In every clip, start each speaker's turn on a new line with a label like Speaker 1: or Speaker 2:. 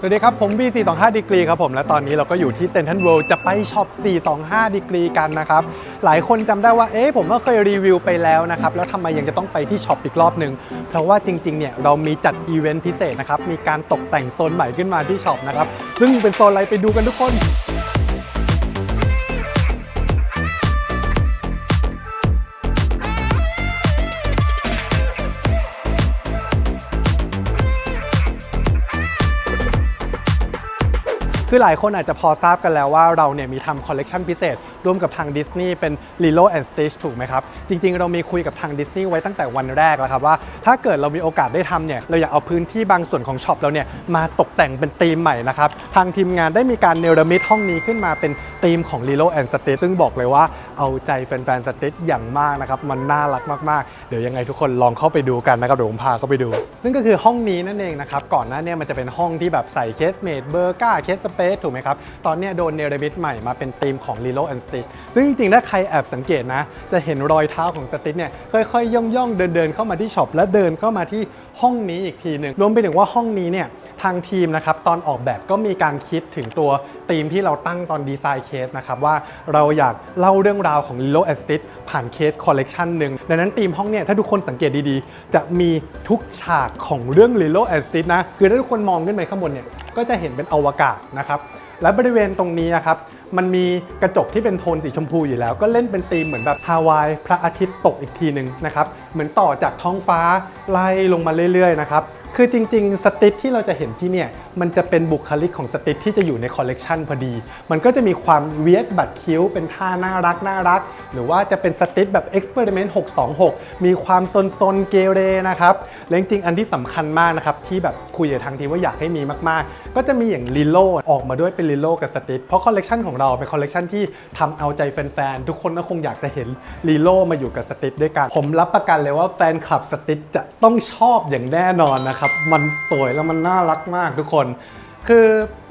Speaker 1: สวัสดีครับ ผม B425 ดีกรีครับผม และตอนนี้เราก็อยู่ที่เซ n นทรัลเวิลด์จะไปช็อป 425ดีกรีกันนะครับ หลายคนจำได้ว่า เอ๊ะผมก็เคยรีวิวไปแล้วนะครับ แล้วทำไมยังจะต้องไปที่ช็อปอีกรอบหนึ่งเพราะว่าจริงๆเนี่ยเรามีจัดอีเวนต์พิเศษนะครับ มีการตกแต่งโซนใหม่ขึ้นมาที่ช็อปนะครับ ซึ่งเป็นโซนอะไรไปดูกันทุกคน คือหลายคนอาจจะพอทราบกันแล้วว่าเราเนี่ยมีทำคอลเลกชันพิเศษ ร่วมกับทางดิสนีย์เป็น Lilo and Stitch ถูกไหมครับ จริงๆ เรามีคุยกับทางดิสนีย์ไว้ตั้งแต่วันแรกแล้วครับว่า ถ้าเกิดเรามีโอกาสได้ทำเนี่ยเราอยากเอาพื้นที่บางส่วนของช็อปเราเนี่ยมาตกแต่งเป็นธีมใหม่นะครับทางทีมงานได้มีการเนรมิตห้องนี้ขึ้นมาเป็นธีมของ Lilo and Stitch ซึ่งบอกเลยว่า เอาใจแฟนๆ Stitch อย่างมากนะครับ มันน่ารักมากๆ เดี๋ยวยังไงทุกคนลองเข้าไปดูกันนะครับ เดี๋ยวผมพาเข้าไปดู ซึ่งก็คือห้องนี้นั่นเองนะครับ ก่อนหน้าเนี่ยมันจะเป็นห้องที่แบบใส่เคสเมดเบอร์ก้าเคสสเปซถูกไหมครับ ตอนเนี้ยโดนเนรมิตใหม่มาเป็นธีมของ Lilo and Stitch ซึ่งจริงๆถ้าใครแอบสังเกตนะ จะเห็นรอยเท้าของสติชเนี่ยค่อยๆย่องๆเดินๆเข้ามาที่ช็อปและเดินเข้ามาที่ห้องนี้อีกทีหนึ่งรวมไปถึงว่าห้องนี้เนี่ย ทางทีมนะครับตอนออกแบบก็มีการคิดถึงตัวธีมที่เราตั้งตอนดีไซน์เคสนะครับว่าเราอยากเล่าเรื่องราวของ Lilo a s t i t ผ่านเคสคอลเลกชันหนึ่งดังนั้นธีมห้องเนี่ยถ้าทุกคนสังเกตดีๆ จะมีทุกฉากของเรื่อง Lilo a s t i t นะ คือถ้าทุกคนมองขึ้นไปข้างบนเนี่ยก็จะเห็นเป็นอวกาศนะครับและบริเวณตรงนี้นะครับมันมีกระจกที่เป็นโทนสีชมพูอยู่แล้ว ก็เล่นเป็นธีมเหมือนแบบฮาวายพระอาทิตย์ตกอีกทีหนึ่งนะครับเหมือนต่อจากท้องฟ้าไล่ลงมาเรื่อยๆนะครับ คือจริงๆ สติทที่เราจะเห็นที่เนี่ย มันจะเป็นบุคลิกของสติทที่จะอยู่ในคอลเลกชันพอดี มันก็จะมีความเวียดบัดคิ้ว เป็นท่าน่ารักน่ารัก หรือว่าจะเป็นสติทแบบ Experiment 626 มีความซนๆเกเรนะครับและจริงๆอันที่สำคัญมากนะครับ ที่แบบคุยกับทางทีว่าอยากให้มีมากๆ ก็จะมีอย่างลิโลออกมาด้วยเป็นลิโลกับสติทเพราะคอลเลกชันของเราเป็นคอลเลกชันที่ทำเอาใจแฟนๆทุกคนก็คงอยากจะเห็นลิโลมาอยู่กับสติทด้วยกันผมรับประกันเลยว่าแฟนคลับสติทจะต้องชอบอย่างแน่นอนนะครับมันสวยแล้วมันน่ารักมากทุกคน คือ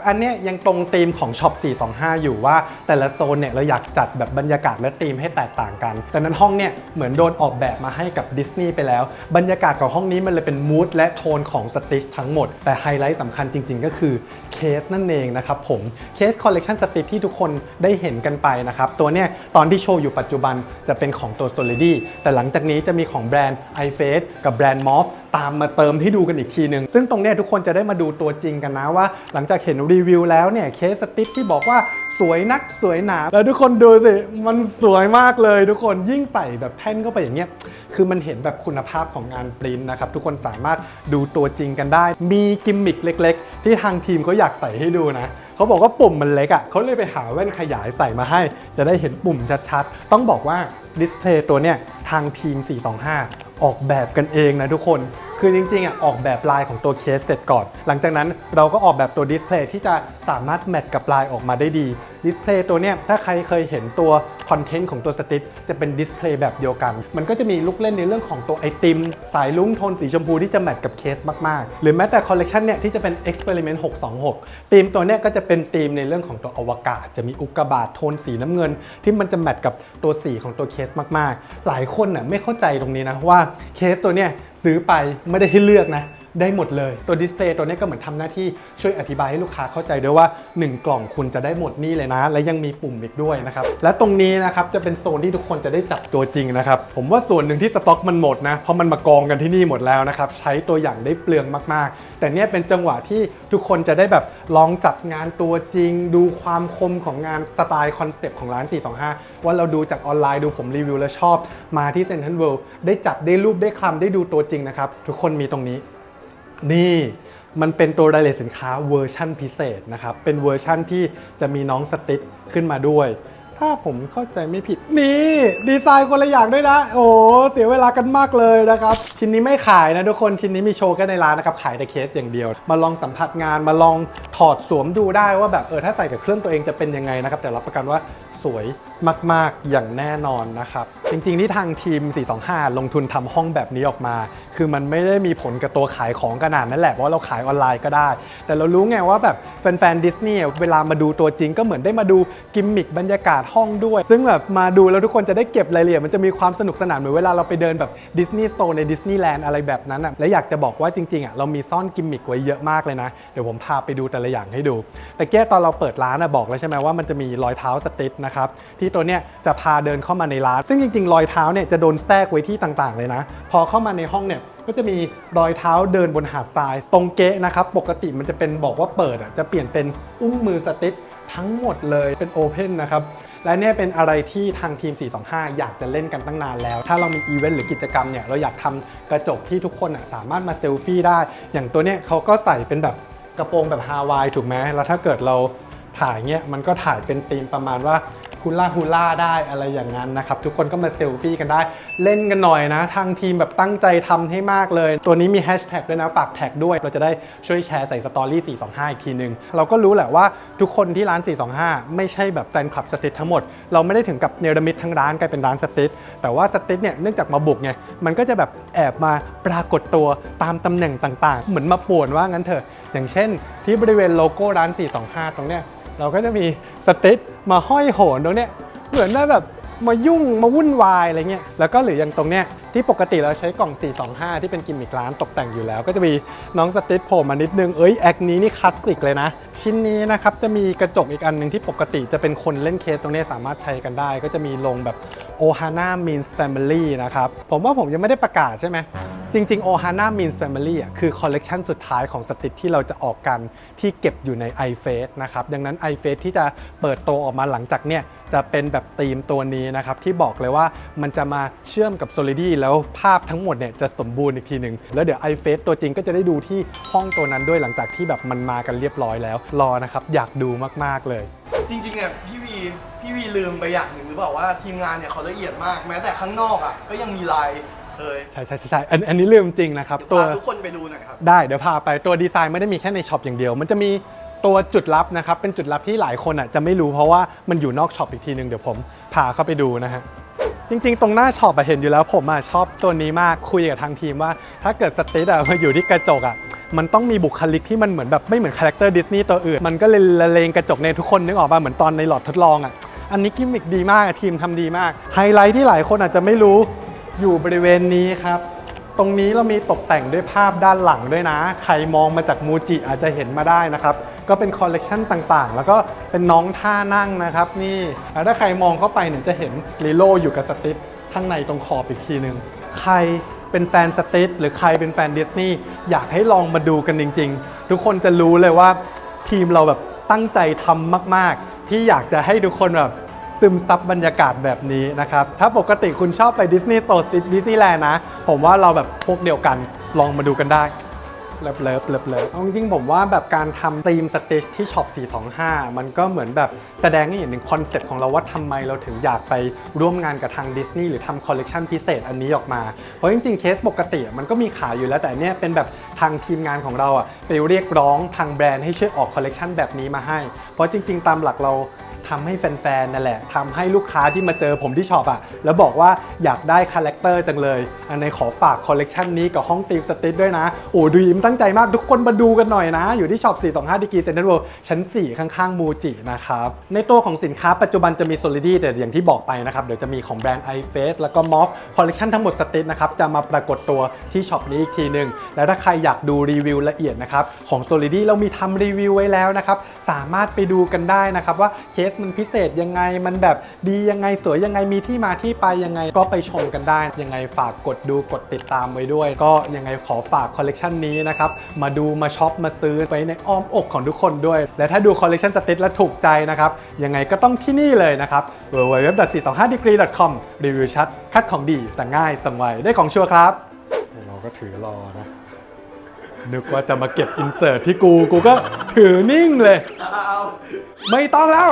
Speaker 1: อันเนี้ยยังตรงธีมของช็อป 425 อยู่ว่าแต่ละโซนเนี่ยเราอยากจัดแบบบรรยากาศและธีมให้แตกต่างกันดังนั้นห้องเนี่ยเหมือนโดนออกแบบมาให้กับดิสนีย์ไปแล้ว บรรยากาศของห้องนี้มันเลยเป็นมูดและโทนของสติชทั้งหมด แต่ไฮไลท์สำคัญจริง ๆ ก็คือเคสนั่นเองนะครับผมเคสคอลเลกชันสติชที่ทุกคนได้เห็นกันไปนะครับตัวเนี้ยตอนที่โชว์อยู่ปัจจุบันจะเป็นของตัว Solidi แต่หลังจากนี้จะมีของแบรนด์ i f a c e กับแบรนด์ Moth ตามมาเติมให้ดูกันอีกทีหนึ่งซึ่งตรงเนี้ยทุกคนจะได้มาดูตัวจริงกันนะว่า หลังจากเห็นรีวิวแล้วเนี่ยเคสสติปที่บอกว่าสวยนักสวยหนา แล้วทุกคนดูสิ มันสวยมากเลยทุกคนยิ่งใส่แบบแท่นเข้าไปอย่างเงี้ยคือมันเห็นแบบคุณภาพของงานปริ้นท์นะครับ ทุกคนสามารถดูตัวจริงกันได้ มีกิมมิคเล็ก ๆ ที่ทางทีมเขาอยากใส่ให้ดูนะเขาบอกว่าปุ่มมันเล็กอะ่ะเขาเลยไปหาแว่นขยายใส่มาให้ จะได้เห็นปุ่มชัดๆ ต้องบอกว่าดิสเพลย์ตัวเนี้ยทางทีม 425 ออกแบบกันเองนะทุกคน คือจริงๆอะออกแบบลายของตัวเคสเสร็จก่อน หลังจากนั้นเราก็ออกแบบตัวดิสเพลย์ที่จะสามารถแมทกับลายออกมาได้ดีดิสเพลย์ตัวเนี้ยถ้าใครเคยเห็นตัวคอนเทนต์ของตัวสติ๊กจะเป็นดิสเพลย์แบบเดียวกัน มันก็จะมีลูกเล่นในเรื่องของตัวไอติม สายลุ้งโทนสีชมพูที่จะแมทกับเคสมากๆ หรือแม้แต่คอลเลกชันเนี่ยที่จะเป็น Experiment 626ธีมตัวเนี้ยก็จะเป็นธีมในเรื่องของตัวอวกาศ จะมีอุกกาบาตโทนสีน้ำเงิน ที่มันจะแมทกับตัวสีของตัวเคสมากๆ หลายคนน่ะไม่เข้าใจตรงนี้นะว่าเคสตัวเนี้ย ซื้อไปไม่ได้ให้เลือกนะ ได้หมดเลย ตัวดิสเพลย์ตัวนี้ก็เหมือนทำหน้าที่ช่วยอธิบายให้ลูกค้าเข้าใจด้วยว่า 1 กล่องคุณจะได้หมดนี่เลยนะ และยังมีปุ่มอีกด้วยนะครับ และตรงนี้นะครับจะเป็นโซนที่ทุกคนจะได้จับตัวจริงนะครับ ผมว่าส่วนหนึ่งที่สต็อกมันหมดนะ เพราะมันมากองกันที่นี่หมดแล้วนะครับใช้ตัวอย่างได้เปลืองมากๆ แต่เนี่ยเป็นจังหวะที่ทุกคนจะได้แบบลองจับงานตัวจริง ดูความคมของงานสไตล์คอนเซปต์ของร้าน 425 ว่าเราดูจากออนไลน์ดูผมรีวิวแล้วชอบ มาที่เซ็นทรัลเวิลด์ได้จับได้รูปได้คลำได้ดูตัวจริงนะครับทุกคนมีตรงนี้ นี่มันเป็นตัวรายละเอียดสินค้าเวอร์ชั่นพิเศษนะครับ เป็นเวอร์ชั่นที่จะมีน้องสติ๊กขึ้นมาด้วย ถ้าผมเข้าใจไม่ผิดนี่ดีไซน์คนละอย่างด้วยนะ โอ้เสียเวลากันมากเลยนะครับ ชิ้นนี้ไม่ขายนะทุกคนชิ้นนี้มีโชว์แค่ในร้านนะครับ ขายแต่เคสอย่างเดียว มาลองสัมผัสงานมาลองถอดสวมดูได้ว่าแบบเออถ้าใส่กับเครื่องตัวเองจะเป็นยังไงนะครับ แต่รับประกันว่าสวยมาก ๆ อย่างแน่นอนนะครับ จริง ๆ ที่ทางทีม 425 ลงทุนทำห้องแบบนี้ออกมา คือมันไม่ได้มีผลกับตัวขายของขนาดนั้นแหละ เพราะเราขายออนไลน์ก็ได้ แต่เรารู้ไงว่าแบบแฟน ๆ ดิสนีย์เวลามาดูตัวจริงก็เหมือนได้มาดูกิมมิคบรรยากาศห้องด้วย ซึ่งแบบมาดูแล้วทุกคนจะได้เก็บรายละเอียดมันจะมีความสนุกสนานเหมือนเวลาเราไปเดินแบบดิสนีย์สโตร์ในดิสนีย์แลนด์อะไรแบบนั้นอะ และอยากจะบอกว่าจริงๆอะเรามีซ่อนกิมมิคไว้เยอะมากเลยนะ เดี๋ยวผมพาไปดูแต่ละอย่างให้ดู แต่แก้ตอนเราเปิดร้านอะบอกแล้วใช่ไหมว่ามันจะมีรอยเท้าสติทนะครับทีตัวเนี้ยจะพาเดินเข้ามาในร้าน ซึ่งจริงๆ รอยเท้าเนี่ยจะโดนแทรกไว้ที่ต่างๆ เลยนะ พอเข้ามาในห้องเนี่ยก็จะมีรอยเท้าเดินบนหาดทราย ตรงเก๊ะนะครับปกติมันจะเป็นบอกว่าเปิดอะจะเปลี่ยนเป็นอุ้งมือสติททั้งหมดเลยเป็นโอเพนนะครับ และเนี่ยเป็นอะไรที่ทางทีม 425 อยากจะเล่นกันตั้งนานแล้ว ถ้าเรามีอีเวนต์หรือกิจกรรมเนี่ย เราอยากทำกระจกที่ทุกคนอะสามารถมาเซลฟี่ได้ อย่างตัวเนี้ยเขาก็ใส่เป็นแบบกระโปรงแบบฮาวายถูกไหมแล้วถ้าเกิดเรา ถ่ายเงี้ยมันก็ถ่ายเป็นธีมประมาณว่าฮูล่าฮูล่าได้อะไรอย่างนั้นนะครับ ทุกคนก็มาเซลฟี่กันได้ เล่นกันหน่อยนะ ทางทีมแบบตั้งใจทำให้มากเลย ตัวนี้มีแฮชแท็กด้วยนะ ฝากแท็กด้วย เราจะได้ช่วยแชร์ใส่สตอรี่ 425 อีกทีนึง เราก็รู้แหละว่าทุกคนที่ร้าน 425 ไม่ใช่แบบแฟนคลับสติททั้งหมด เราไม่ได้ถึงกับเนรมิตทั้งร้านกลายเป็นร้านสติทแต่ว่าสติทเนี่ยเนื่องจากมาบุกไงมันก็จะแบบแอบมาปรากฏตัวตามตำแหน่งต่างๆ เหมือนมาป่วนว่างั้นเถอะอย่างเช่น ที่บริเวณโลโก้ร้าน 425 ตรงเนี้ย เราก็จะมีสติทมาห้อยโหนตรงเนี้ยเหมือนว่าแบบมายุ่งมาวุ่นวายอะไรเงี้ยแล้วก็หรืออย่างตรงเนี้ยที่ปกติเราใช้กล่อง 425 ที่เป็นกิมมิคร้านตกแต่งอยู่แล้ว ก็จะมีน้องสติทโผล่มานิดนึง เอ้ยแอคนี้นี่คลาสสิกเลยนะ ชิ้นนี้นะครับจะมีกระจกอีกอันหนึ่งที่ปกติจะเป็นคนเล่นเคสตรงนี้สามารถใช้กันได้ ก็จะมีลงแบบ Ohana Means Family นะครับผมว่าผมยังไม่ได้ประกาศใช่ไหม จริง ๆ Ohana Means Family อะคือคอลเลกชันสุดท้ายของสติทที่เราจะออกกันที่เก็บอยู่ใน iFace นะครับ ดังนั้น iFace ที่จะเปิดโตวออกมาหลังจากเนี่ยจะเป็นแบบธีมตัวนี้นะครับ ที่บอกเลยว่ามันจะมาเชื่อมกับ Solidity แล้วภาพทั้งหมดเนี่ยจะสมบูรณ์อีกทีหนึ่งแล้วเดี๋ยว iFace ตัวจริงก็จะได้ดูที่ห้องตัวนั้นด้วยหลังจากที่แบบมันมากันเรียบร้อยแล้ว รอนะครับอยากดูมากๆเลย
Speaker 2: จริงๆเนี่ยพี่วีพี่วีลืมไปอย่างหนึ่งหรือเปล่าว่าทีมงานเนี่ยเขาละเอียดมาก แม้แต่ข้างนอกอะก็ยังมีลาย เลย
Speaker 1: ใช่ใช่ใช่ใช่อันอันนี้ลืมจริงนะครับ
Speaker 2: เดี๋ยว
Speaker 1: ตัว
Speaker 2: พาทุกคนไปดูหน่อยครับ
Speaker 1: ได้เดี๋ยวพาไปตัวดีไซน์ไม่ได้มีแค่ในช็อปอย่างเดียว มันจะมีตัวจุดลับนะครับ เป็นจุดลับที่หลายคนอะจะไม่รู้เพราะว่ามันอยู่นอกช็อปอีกทีหนึ่งเดี๋ยวผมพาเข้าไปดูนะฮะจริงๆ ตรงหน้าช็อปอะเห็นอยู่แล้วผมอะชอบตัวนี้มากคุยกับทางทีมว่า ถ้าเกิดสติทอะมาอยู่ที่กระจกอะมันต้องมีบุคลิกที่มันเหมือนแบบไม่เหมือนคาแรคเตอร์ดิสนีย์ตัวอื่น มันก็เลยละเลงกระจกในทุกคนนึกออกป่ะเหมือนตอนในหลอดทดลองอะอันนี้กิมมิคดีมากอะทีมทำดีมากไฮไลท์ที่หลายคนอาจจะไม่รู้ อยู่บริเวณนี้ครับ ตรงนี้เรามีตกแต่งด้วยภาพด้านหลังด้วยนะ ใครมองมาจากมูจิอาจจะเห็นมาได้นะครับ ก็เป็นคอลเลกชันต่างๆ แล้วก็เป็นน้องท่านั่งนะครับนี่แล้วถ้าใครมองเข้าไปเนี่ยจะเห็นลิโลอยู่กับสติทข้างในตรงขอบอีกทีหนึ่งใครเป็นแฟนสติทหรือใครเป็นแฟนดิสนีย์อยากให้ลองมาดูกันจริง ๆ ทุกคนจะรู้เลยว่าทีมเราแบบตั้งใจทำมาก ๆ ที่อยากจะให้ทุกคนแบบ ซึมซับบรรยากาศแบบนี้นะครับ ถ้าปกติคุณชอบไปดิสนีย์โซสดิสนีย์แลนด์นะ ผมว่าเราแบบพวกเดียวกันลองมาดูกันได้เลิฟเลิฟเลิฟเลิฟเอาจริงๆผมว่าแบบการทำธีมสเตจที่ช็อป 425 มันก็เหมือนแบบแสดงให้เห็นถึงคอนเซ็ปต์ของเราว่าทำไมเราถึงอยากไปร่วมงานกับทางดิสนีย์หรือทำคอลเลกชันพิเศษอันนี้ออกมา เพราะจริงๆ เคสปกติมันก็มีขายอยู่แล้วแต่เนี่ยเป็นแบบทางทีมงานของเราอะไปเรียกร้องทางแบรนด์ให้ช่วยออกคอลเลกชันแบบนี้มาให้ เพราะจริง ๆ ตามหลักเรา ทำให้แฟนๆนั่นแหละทำให้ลูกค้าที่มาเจอผมที่ช็อปอะแล้วบอกว่าอยากได้คาแรคเตอร์จังเลย อันในขอฝากคอลเลกชันนี้กับห้องตีมสติทด้วยนะ โอ้ดูยิ้มตั้งใจมากทุกคนมาดูกันหน่อยนะ อยู่ที่ช็อป 425ดีกีเซ็นทรัลเวิลด์ชั้น 4 ข้างๆมูจินะครับในตัวของสินค้าปัจจุบันจะมี Solidity แต่อย่างที่บอกไปนะครับเดี๋ยวจะมีของแบรนด์ iFace แล้วก็ Moth คอลเลกชันทั้งหมดสติทนะครับจะมาปรากฏตัวที่ช็อปนี้อีกทีหนึ่งและถ้าใครอยากดูรีวิวละเอียดนะครับของ Solidity เรามีทำรีวิวไว้แล้วนะครับสามารถไปดูกันได้นะครับว่าเคสมันพิเศษยังไง มันแบบดียังไงสวยยังไงมีที่มาที่ไปยังไง ก็ไปชมกันได้ยังไงฝากกดดูกดติดตามไว้ด้วย ก็ยังไงขอฝากคอลเลกชันนี้นะครับมาดูมาช็อปมาซื้อไว้ในอ้อมอกของทุกคนด้วย และถ้าดูคอลเลกชันสติทแล้วถูกใจนะครับยังไงก็ต้องที่นี่เลยนะครับ www.425degree.com รีวิวชัดคัดของดีสั่งง่ายสั่งไวได้ของชัวร์ครับ เราก็ถือรอนะ นึกว่าจะมาเก็บอินเสิร์ตที่กู กูก็ถือนิ่งเลย
Speaker 2: เอา
Speaker 1: ไม่ต้องแล้ว